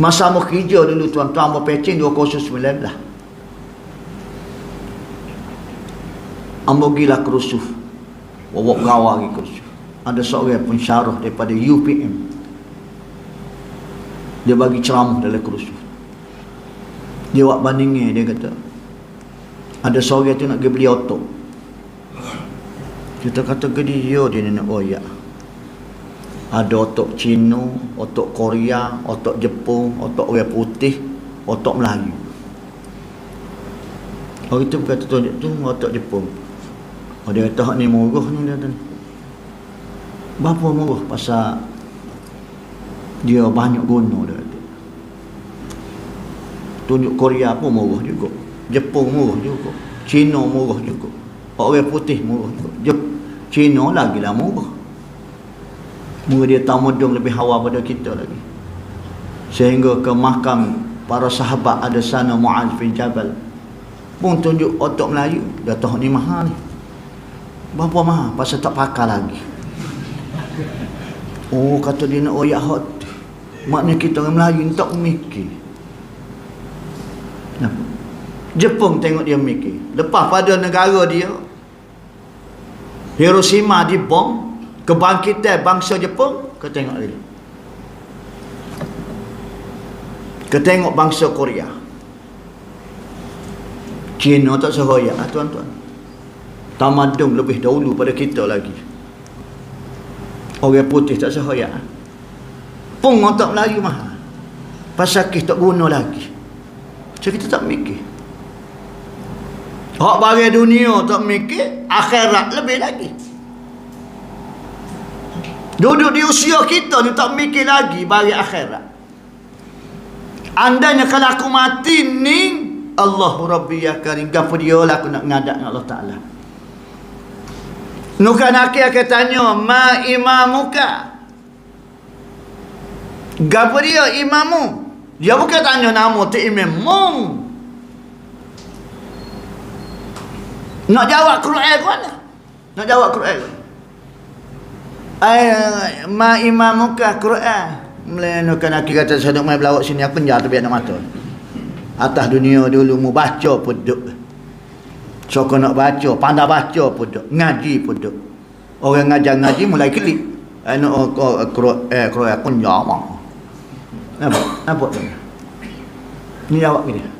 Masa mu kerja dulu tuan-tuan Ambo pecing 2019 Ambo gila kerusuh. Wawak gawa lagi kerusuh. Ada seorang pensyarah daripada UPM Dia bagi ceramah dalam kerusuh. Dia buat bandingnya dia kata Ada seorang tu nak pergi beli otok Kita kata ke dia dia nak oyak ada otok Cina, otok Korea, otok Jepun, otok orang putih, otok Melayu. Orang itu berkata tunjuk tu otok Jepun. Oh, dia kata hak ni murah ni dia kata. Berapa murah pasal dia banyak guna dia kata. Tunjuk Korea pun murah juga. Jepun murah juga. Cina murah juga. Orang putih murah juga. Jep Cina lagi lah murah. Mungkin dia tamadun lebih hawa pada kita lagi. Sehingga ke mahkam para sahabat ada sana Mu'az bin Jabal. Pun tunjuk otok Melayu. Dia tahu ni mahal ni. Berapa mahal? Pasal tak pakai lagi. Oh kata dia nak oyak hot. Maknanya kita orang Melayu tak mikir. Kenapa? Jepun tengok dia mikir. Lepas pada negara dia, Hiroshima dibom, kebangkitan bangsa Jepun kau tengok lagi. Kau tengok bangsa Korea. Cina tak sehoyak ah, tuan-tuan. Tamadun lebih dahulu pada kita lagi. Orang putih tak sehoyak pun tak Melayu mahal. Pasal kita tak guna lagi. So kita tak mikir. Hak bagi dunia tak mikir akhirat lebih lagi Duduk di usia kita ni tak mikir lagi bagi akhirat. Andainya kalau aku mati ni Allah Rabbi ya karim gapo dia lah aku nak ngadak dengan Allah Taala. Nukan akhir akan tanya ma imamuka. Gapo dia imamu? Dia bukan tanya nama tu imam mung. Nak jawab Quran ke mana? Nak jawab Quran ay ma imamuka Quran. Melanukan aku kata nak mai belawak sini aku penjar biar nak mata atas dunia dulu mu baca pun duk kau nak baca pandai baca pun duk ngaji pun duk orang ngajar ngaji mulai kelip anu ko eh Quran aku njama apa apa ni awak gini